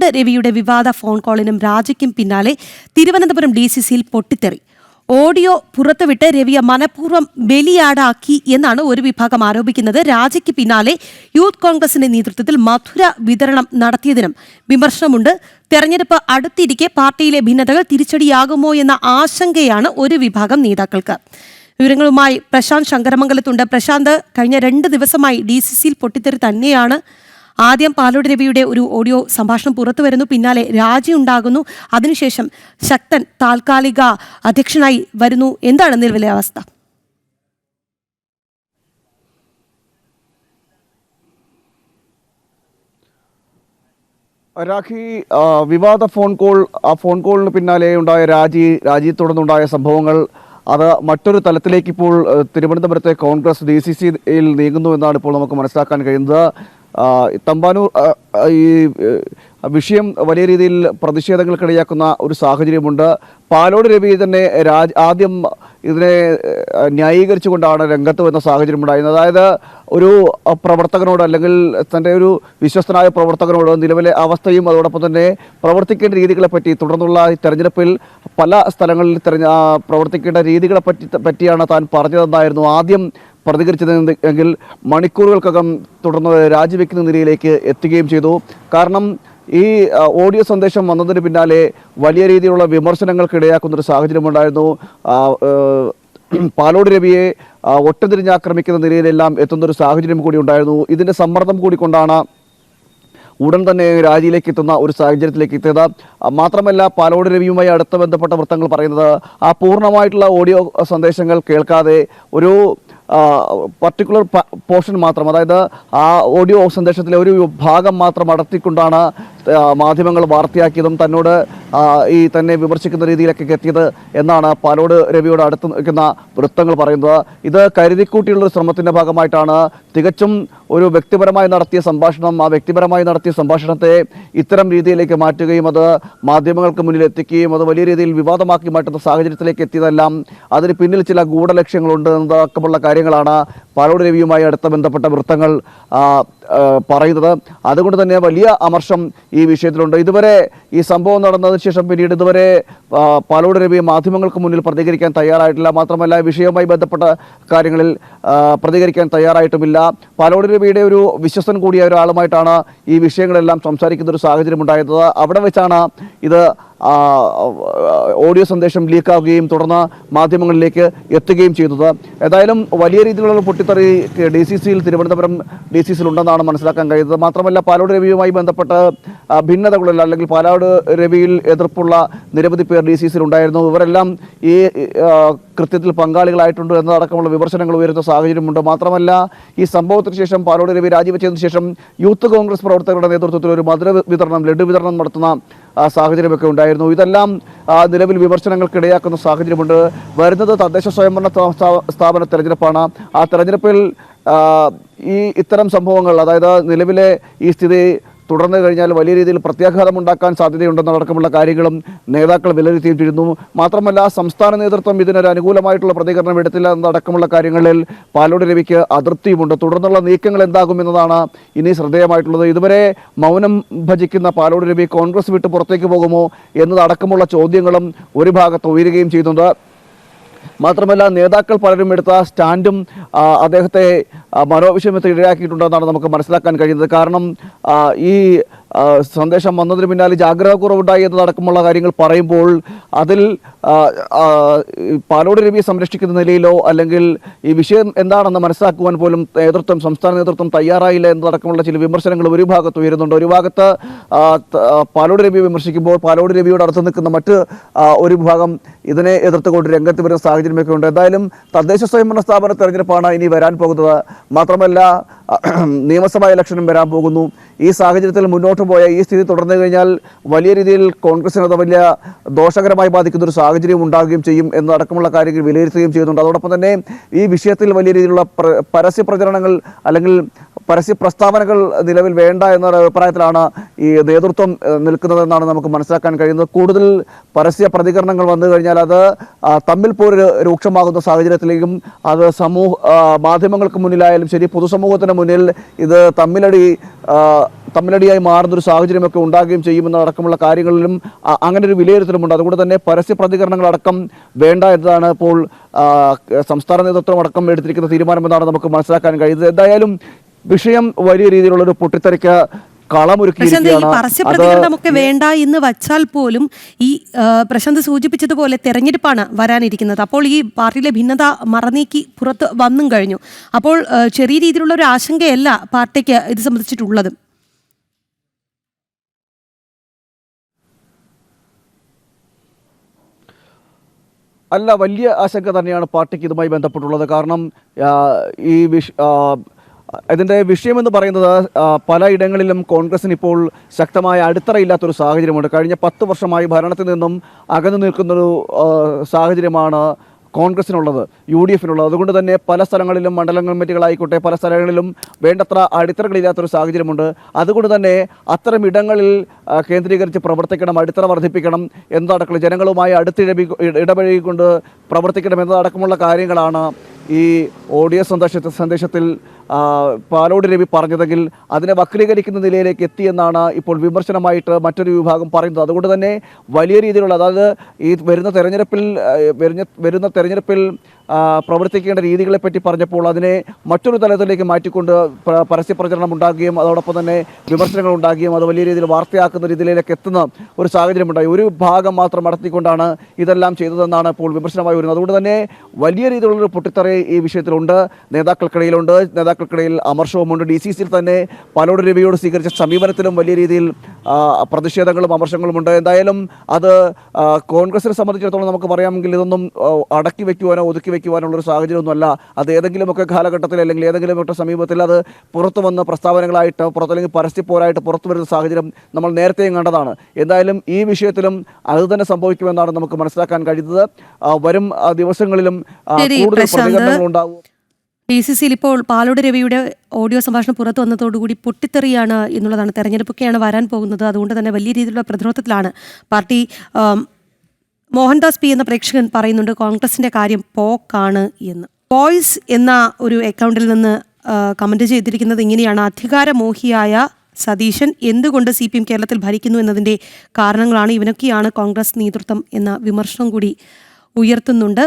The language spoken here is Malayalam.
പാലോട് രവിയുടെ വിവാദ ഫോൺ കോളിനും രാജിക്കും പിന്നാലെ തിരുവനന്തപുരം ഡി സി സിയിൽ പൊട്ടിത്തെറി. ഓഡിയോ പുറത്തുവിട്ട് രവിയെ മനഃപൂർവം ബലിയാടാക്കി എന്നാണ് ഒരു വിഭാഗം ആരോപിക്കുന്നത്. രാജിക്ക് പിന്നാലെ യൂത്ത് കോൺഗ്രസിന്റെ നേതൃത്വത്തിൽ മധുര വിതരണം നടത്തിയതിനും വിമർശനമുണ്ട്. തെരഞ്ഞെടുപ്പ് അടുത്തിരിക്കെ പാർട്ടിയിലെ ഭിന്നതകൾ തിരിച്ചടിയാകുമോ എന്ന ആശങ്കയാണ് ഒരു വിഭാഗം നേതാക്കൾക്ക്. വിവരങ്ങളുമായി പ്രശാന്ത് ശങ്കരമംഗലത്തുണ്ട്. പ്രശാന്ത് കഴിഞ്ഞ രണ്ട് ദിവസമായി ഡി സി സിയിൽ പൊട്ടിത്തെറി തന്നെയാണ്. ആദ്യം പാലോട് രവിയുടെ ഒരു ഓഡിയോ സംഭാഷണം പുറത്തു വരുന്നു. പിന്നാലെ രാജി ഉണ്ടാകുന്നു. അതിനുശേഷം ശക്തൻ താൽക്കാലിക അധ്യക്ഷനായി വരുന്നു. എന്താണ് നിലവിലെ അവസ്ഥ? രാഖി വിവാദ ഫോൺ കോൾ ആ ഫോൺ കോളിന് പിന്നാലെ ഉണ്ടായ രാജി രാജിയെ തുടർന്നുണ്ടായ സംഭവങ്ങൾ അത് മറ്റൊരു തലത്തിലേക്ക് ഇപ്പോൾ തിരുവനന്തപുരത്തെ കോൺഗ്രസ് ഡി സി സിയിൽ നീങ്ങുന്നു എന്നാണ് ഇപ്പോൾ നമുക്ക് മനസ്സിലാക്കാൻ കഴിയുന്നത്. തമ്പാനൂർ ഈ വിഷയം വലിയ രീതിയിൽ പ്രതിഷേധങ്ങൾക്കിടയാക്കുന്ന ഒരു സാഹചര്യമുണ്ട്. പാലോട് രവി തന്നെ രാജ് ആദ്യം ഇതിനെ ന്യായീകരിച്ചുകൊണ്ടാണ് രംഗത്ത് വന്ന സാഹചര്യം ഉണ്ടായിരുന്നത് അതായത് ഒരു പ്രവർത്തകനോട് അല്ലെങ്കിൽ തന്റെ ഒരു വിശ്വസ്തനായ പ്രവർത്തകനോട് നിലവിലെ അവസ്ഥയും അതോടൊപ്പം തന്നെ പ്രവർത്തിക്കേണ്ട രീതികളെ പറ്റി തുടർന്നുള്ള തിരഞ്ഞെടുപ്പിൽ പല സ്ഥലങ്ങളിൽ തെരഞ്ഞ പ്രവർത്തിക്കേണ്ട രീതികളെ പറ്റി പറ്റിയാണ് താൻ പറഞ്ഞതെന്നായിരുന്നു. ആദ്യം പ്രതികരിച്ചത് എങ്കിൽ മണിക്കൂറുകൾക്കകം തുടർന്ന് രാജിവെക്കുന്ന നിലയിലേക്ക് എത്തുകയും ചെയ്തു. കാരണം ഈ ഓഡിയോ സന്ദേശം വന്നതിന് പിന്നാലെ വലിയ രീതിയിലുള്ള വിമർശനങ്ങൾക്ക് ഇടയാക്കുന്നൊരു സാഹചര്യമുണ്ടായിരുന്നു. പാലോട് രവിയെ ഒട്ടുതിരിഞ്ഞാക്രമിക്കുന്ന നിലയിലെല്ലാം എത്തുന്ന ഒരു സാഹചര്യം കൂടി ഉണ്ടായിരുന്നു. ഇതിന്റെ സമ്മർദ്ദം കൂടി കൊണ്ടാണ് ഉടൻ തന്നെ രാജിയിലേക്ക് എത്തുന്ന ഒരു സാഹചര്യത്തിലേക്ക് എത്തിയത്. മാത്രമല്ല പാലോട് രവിയുമായി അടുത്ത ബന്ധപ്പെട്ട വൃത്തങ്ങൾ പറയുന്നത് ആ പൂർണമായിട്ടുള്ള ഓഡിയോ സന്ദേശങ്ങൾ കേൾക്കാതെ ഒരു പർട്ടിക്കുലർ പോർഷൻ മാത്രം അതായത് ആ ഓഡിയോ സന്ദേശത്തിലെ ഒരു ഭാഗം മാത്രം അടർത്തിക്കൊണ്ടാണ് മാധ്യമങ്ങൾ വാർത്തയാക്കിയതും തന്നോട് ഈ തന്നെ വിമർശിക്കുന്ന രീതിയിലൊക്കെ എത്തിയത് എന്നാണ് പാലോട് രവിയോട് അടുത്ത് നിൽക്കുന്ന വൃത്തങ്ങൾ പറയുന്നത്. ഇത് കരുതിക്കൂട്ടിയുള്ളൊരു ശ്രമത്തിന്റെ ഭാഗമായിട്ടാണ് തികച്ചും ഒരു വ്യക്തിപരമായി നടത്തിയ സംഭാഷണം ആ വ്യക്തിപരമായി നടത്തിയ സംഭാഷണത്തെ ഇത്തരം രീതിയിലേക്ക് മാറ്റുകയും അത് മാധ്യമങ്ങൾക്ക് മുന്നിൽ എത്തിക്കുകയും അത് വലിയ രീതിയിൽ വിവാദമാക്കി മാറ്റുന്ന സാഹചര്യത്തിലേക്ക് എത്തിയതെല്ലാം അതിന് പിന്നിൽ ചില ഗൂഢലക്ഷ്യങ്ങളുണ്ട് എന്നതൊക്കെയുള്ള കാര്യങ്ങളാണ് പാലോട് രവിയുമായി അടുത്ത ബന്ധപ്പെട്ട വൃത്തങ്ങൾ പറയുന്നത്. അതുകൊണ്ട് തന്നെ വലിയ അമർഷം ഈ വിഷയത്തിലുണ്ട്. ഇതുവരെ ഈ സംഭവം നടന്നതിന് ശേഷം പിന്നീട് ഇതുവരെ പാലോട് രവി മാധ്യമങ്ങൾക്ക് മുന്നിൽ പ്രതികരിക്കാൻ തയ്യാറായിട്ടില്ല. മാത്രമല്ല വിഷയവുമായി ബന്ധപ്പെട്ട കാര്യങ്ങളിൽ പ്രതികരിക്കാൻ തയ്യാറായിട്ടുമില്ല. പാലോട് രവിയുടെ ഒരു വിശ്വസൻ കൂടിയ ഒരാളുമായിട്ടാണ് ഈ വിഷയങ്ങളെല്ലാം സംസാരിക്കുന്ന ഒരു സാഹചര്യം ഉണ്ടായത് അവിടെ വെച്ചാണ് ഇത് ഓഡിയോ സന്ദേശം ലീക്കാവുകയും തുടർന്ന് മാധ്യമങ്ങളിലേക്ക് എത്തുകയും ചെയ്തത്. ഏതായാലും വലിയ രീതിയിലുള്ള പൊട്ടിത്തെറി ഡി സി സിയിൽ തിരുവനന്തപുരം ഡി സി സിയിൽ ഉണ്ടെന്നാണ് മനസ്സിലാക്കാൻ കഴിയുന്നത്. മാത്രമല്ല പാലോട് രവിയുമായി ബന്ധപ്പെട്ട് ഭിന്നതകളില്ല അല്ലെങ്കിൽ പാലാട് രവിയിൽ എതിർപ്പുള്ള നിരവധി പേർ ഡി സി സിയിൽ ഉണ്ടായിരുന്നു. ഇവരെല്ലാം ഈ കൃത്യത്തിൽ പങ്കാളികളായിട്ടുണ്ട് എന്നതടക്കമുള്ള വിമർശനങ്ങൾ ഉയരുന്ന സാഹചര്യമുണ്ട്. മാത്രമല്ല ഈ സംഭവത്തിന് ശേഷം പാലോട് രവി രാജിവെച്ചതിന് ശേഷം യൂത്ത് കോൺഗ്രസ് പ്രവർത്തകരുടെ നേതൃത്വത്തിൽ ഒരു മധുര വിതരണം ലഡു വിതരണം നടത്തുന്ന സാഹചര്യമൊക്കെ ഉണ്ടായിരുന്നു. ഇതെല്ലാം നിലവിൽ വിമർശനങ്ങൾക്ക് ഇടയാക്കുന്ന സാഹചര്യമുണ്ട്. വരുന്നത് തദ്ദേശ സ്വയംഭരണ സ്ഥാ- സ്ഥാ- സ്ഥാപന തെരഞ്ഞെടുപ്പാണ്. ആ തെരഞ്ഞെടുപ്പിൽ ഈ ഇത്തരം സംഭവങ്ങൾ അതായത് നിലവിലെ ഈ സ്ഥിതി തുടർന്നു കഴിഞ്ഞാൽ വലിയ രീതിയിൽ പ്രത്യാഘാതം ഉണ്ടാക്കാൻ സാധ്യതയുണ്ടെന്നടക്കമുള്ള കാര്യങ്ങളും നേതാക്കൾ വിലയിരുത്തിയിട്ടിരുന്നു. മാത്രമല്ല സംസ്ഥാന നേതൃത്വം ഇതിനൊരു അനുകൂലമായിട്ടുള്ള പ്രതികരണം എടുത്തില്ല എന്നതടക്കമുള്ള കാര്യങ്ങളിൽ പാലോട് രവിക്ക് അതൃപ്തിയുമുണ്ട്. തുടർന്നുള്ള നീക്കങ്ങൾ എന്താകും എന്നതാണ് ഇനി ശ്രദ്ധേയമായിട്ടുള്ളത്. ഇതുവരെ മൗനം ഭജിക്കുന്ന പാലോട് രവി കോൺഗ്രസ് വിട്ട് പുറത്തേക്ക് പോകുമോ എന്നതടക്കമുള്ള ചോദ്യങ്ങളും ഒരു ഭാഗത്ത് ഉയരുകയും ചെയ്യുന്നുണ്ട്. മാത്രമല്ല നേതാക്കൾ പലരും എടുത്ത സ്റ്റാൻഡും അദ്ദേഹത്തെ ഇടയാക്കിയിട്ടുണ്ടെന്നാണ് നമുക്ക് മനസ്സിലാക്കാൻ കഴിയുന്നത്. കാരണം ഈ സന്ദേശം വന്നതിന് പിന്നാലെ ജാഗ്രത കുറവുണ്ടായി എന്നതടക്കമുള്ള കാര്യങ്ങൾ പറയുമ്പോൾ അതിൽ പാലോട് രവിയെ സംരക്ഷിക്കുന്ന നിലയിലോ അല്ലെങ്കിൽ ഈ വിഷയം എന്താണെന്ന് മനസ്സിലാക്കുവാൻ പോലും നേതൃത്വം സംസ്ഥാന നേതൃത്വം തയ്യാറായില്ല എന്നതടക്കമുള്ള ചില വിമർശനങ്ങൾ ഒരു ഭാഗത്ത് ഉയരുന്നുണ്ട്. ഒരു ഭാഗത്ത് പാലോട് രവിയെ വിമർശിക്കുമ്പോൾ പാലോട് രവിയോട് അടുത്ത് നിൽക്കുന്ന മറ്റ് ഒരു ഭാഗം ഇതിനെ എതിർത്തുകൊണ്ട് രംഗത്ത് വരുന്ന സാഹചര്യമൊക്കെ ഉണ്ട്. എന്തായാലും തദ്ദേശ സ്വയംഭരണ സ്ഥാപന തെരഞ്ഞെടുപ്പാണ് ഇനി വരാൻ പോകുന്നത്. മാത്രമല്ല നിയമസഭാ ഇലക്ഷനും വരാൻ പോകുന്നു. ഈ സാഹചര്യത്തിൽ മുന്നോട്ട് പോയ ഈ സ്ഥിതി തുടർന്നു കഴിഞ്ഞാൽ വലിയ രീതിയിൽ കോൺഗ്രസിന് അത് വലിയ ദോഷകരമായി ബാധിക്കുന്ന ഒരു സാഹചര്യം ഉണ്ടാകുകയും ചെയ്യും എന്നതടക്കമുള്ള കാര്യങ്ങൾ വിലയിരുത്തുകയും ചെയ്യുന്നുണ്ട്. അതോടൊപ്പം തന്നെ ഈ വിഷയത്തിൽ വലിയ രീതിയിലുള്ള പ്ര- പരസ്യ പ്രചരണങ്ങൾ അല്ലെങ്കിൽ പരസ്യ പ്രസ്താവനകൾ നിലവിൽ വേണ്ട എന്നൊരു അഭിപ്രായത്തിലാണ് ഈ നേതൃത്വം നിൽക്കുന്നതെന്നാണ് നമുക്ക് മനസ്സിലാക്കാൻ കഴിയുന്നത്. കൂടുതൽ പരസ്യ പ്രതികരണങ്ങൾ വന്നു കഴിഞ്ഞാൽ അത് തമ്മിൽ പോര് രൂക്ഷമാകുന്ന സാഹചര്യത്തിലേക്കും അത് സമൂഹ മാധ്യമങ്ങൾക്ക് മുന്നിലായാലും ശരി പൊതുസമൂഹത്തിന് മുന്നിൽ ഇത് തമ്മിലടി തമ്മിലടിയായി മാറുന്നൊരു സാഹചര്യമൊക്കെ ഉണ്ടാകുകയും ചെയ്യുമെന്നടക്കമുള്ള കാര്യങ്ങളിലും അങ്ങനെ ഒരു വിലയിരുത്തലുമുണ്ട്. അതുകൊണ്ട് തന്നെ പരസ്യ പ്രതികരണങ്ങളടക്കം വേണ്ട എന്നതാണ് ഇപ്പോൾ സംസ്ഥാന നേതൃത്വം അടക്കം എടുത്തിരിക്കുന്ന തീരുമാനമെന്നാണ് നമുക്ക് മനസ്സിലാക്കാൻ കഴിയുന്നത്. എന്തായാലും വിഷയം വലിയ രീതിയിലുള്ളൊരു പൊട്ടിത്തെറിക്ക് പ്രശാന്ത് ഈ കളമൊരുക്കിയിരിക്കുകയാണ് പരസ്യ പ്രതികരണമൊക്കെ വേണ്ട എന്ന് വച്ചാൽ പോലും ഈ പ്രശാന്ത് സൂചിപ്പിച്ചതുപോലെ തെരഞ്ഞെടുപ്പാണ് വരാനിരിക്കുന്നത്. അപ്പോൾ ഈ പാർട്ടിയിലെ ഭിന്നത മറനീക്കി പുറത്ത് വന്നും കഴിഞ്ഞു. അപ്പോൾ ചെറിയ രീതിയിലുള്ള ഒരു ആശങ്കയല്ല പാർട്ടിക്ക് ഇത് സംബന്ധിച്ചിട്ടുള്ളത്. അല്ല വലിയ ആശങ്ക തന്നെയാണ് പാർട്ടിക്ക് ഇതുമായി ബന്ധപ്പെട്ടുള്ളത്. കാരണം ഈ വിഷ ഇതിന്റെ വിഷയമെന്ന് പറയുന്നത് പലയിടങ്ങളിലും കോൺഗ്രസിന് ഇപ്പോൾ ശക്തമായ അടിത്തറയില്ലാത്തൊരു സാഹചര്യമുണ്ട്. കഴിഞ്ഞ പത്ത് വർഷമായി ഭരണത്തിൽ നിന്നും അകന്നു നിൽക്കുന്നൊരു സാഹചര്യമാണ് കോൺഗ്രസിനുള്ളത് യു ഡി എഫിനുള്ളത് അതുകൊണ്ട് തന്നെ പല സ്ഥലങ്ങളിലും മണ്ഡലം കമ്മിറ്റികളായിക്കോട്ടെ പല സ്ഥലങ്ങളിലും വേണ്ടത്ര അടിത്തറകളില്ലാത്തൊരു സാഹചര്യമുണ്ട്. അതുകൊണ്ട് തന്നെ അത്തരം ഇടങ്ങളിൽ കേന്ദ്രീകരിച്ച് പ്രവർത്തിക്കണം അടിത്തറ വർദ്ധിപ്പിക്കണം എന്നതടക്കം ജനങ്ങളുമായി അടുത്തിഴപി ഇടപഴകിക്കൊണ്ട് പ്രവർത്തിക്കണം എന്നതടക്കമുള്ള കാര്യങ്ങളാണ് ഈ ഓഡിയോ സന്ദേശ സന്ദേശത്തിൽ പാലോട് രവി പറഞ്ഞതെങ്കിൽ അതിനെ വക്രീകരിക്കുന്ന നിലയിലേക്ക് എത്തിയെന്നാണ് ഇപ്പോൾ വിമർശനമായിട്ട് മറ്റൊരു വിഭാഗം പറയുന്നത്. അതുകൊണ്ട് തന്നെ വലിയ രീതിയിലുള്ള അതായത് ഈ വരുന്ന തെരഞ്ഞെടുപ്പിൽ വരുന്ന തെരഞ്ഞെടുപ്പിൽ പ്രവർത്തിക്കേണ്ട രീതികളെപ്പറ്റി പറഞ്ഞപ്പോൾ അതിനെ മറ്റൊരു തലത്തിലേക്ക് മാറ്റിക്കൊണ്ട് പരസ്യ പ്രചരണം ഉണ്ടാകുകയും അതോടൊപ്പം തന്നെ വിമർശനങ്ങൾ ഉണ്ടാകുകയും അത് വലിയ രീതിയിൽ വാർത്തയാക്കുന്ന രീതിയിലേക്ക് എത്തുന്ന ഒരു സാഹചര്യം ഉണ്ടായി ഒരു ഭാഗം മാത്രം നടത്തിക്കൊണ്ടാണ് ഇതെല്ലാം ചെയ്തതെന്നാണ് ഇപ്പോൾ വിമർശനമായി വരുന്നത്. അതുകൊണ്ട് തന്നെ വലിയ രീതിയിലുള്ളൊരു പൊട്ടിത്തെറി ഈ വിഷയത്തിലുണ്ട്. നേതാക്കൾക്കിടയിലുണ്ട്. നേതാക്കൾക്കിടയിൽ അമർഷവുമുണ്ട് ഡി സി സിയിൽ തന്നെ പലോട് രവിയോട് സ്വീകരിച്ച സമീപനത്തിലും വലിയ രീതിയിൽ പ്രതിഷേധങ്ങളും അമർഷങ്ങളും ഉണ്ട്. എന്തായാലും അത് കോൺഗ്രസിനെ സംബന്ധിച്ചിടത്തോളം നമുക്ക് പറയാമെങ്കിൽ ഇതൊന്നും അടക്കി വയ്ക്കുവാനോ ഒതുക്കി വെക്കുവാനുള്ള ഒരു സാഹചര്യമൊന്നുമല്ല. അത് ഏതെങ്കിലുമൊക്കെ കാലഘട്ടത്തിൽ അല്ലെങ്കിൽ ഏതെങ്കിലും ഒക്കെ സമീപത്തിൽ അത് പുറത്തു വന്ന പ്രസ്താവനകളായിട്ട് പുറത്തല്ലെങ്കിൽ പരസ്യപ്പോരായിട്ട് പുറത്തു വരുന്ന സാഹചര്യം നമ്മൾ നേരത്തെയും കണ്ടതാണ്. എന്തായാലും ഈ വിഷയത്തിലും അത് തന്നെ സംഭവിക്കുമെന്നാണ് നമുക്ക് മനസ്സിലാക്കാൻ കഴിയുന്നത്. വരും ദിവസങ്ങളിലും കൂടുതൽ. പ്രതികരണങ്ങൾ ഉണ്ടാവും ഡി സി സിയിൽ ഇപ്പോൾ പാലോട് രവിയുടെ ഓഡിയോ സംഭാഷണം പുറത്തു വന്നതോടുകൂടി പൊട്ടിത്തെറിയാണ് എന്നുള്ളതാണ്. തെരഞ്ഞെടുപ്പൊക്കെയാണ് വരാൻ പോകുന്നത്. അതുകൊണ്ട് തന്നെ വലിയ രീതിയിലുള്ള പ്രതിരോധത്തിലാണ് പാർട്ടി മോഹൻദാസ് പി എന്ന പ്രേക്ഷകൻ പറയുന്നുണ്ട് കോൺഗ്രസിന്റെ കാര്യം പോക്കാണ് എന്ന്. വോയിസ് എന്ന ഒരു അക്കൗണ്ടിൽ നിന്ന് കമന്റ് ചെയ്തിരിക്കുന്നത് ഇങ്ങനെയാണ്. അധികാരമോഹിയായ സതീശൻ എന്തുകൊണ്ട് സി പി എം കേരളത്തിൽ ഭരിക്കുന്നു എന്നതിന്റെ കാരണങ്ങളാണ്. ഇവനൊക്കെയാണ് കോൺഗ്രസ് നേതൃത്വം എന്ന വിമർശനം കൂടി ഉയർത്തുന്നുണ്ട്.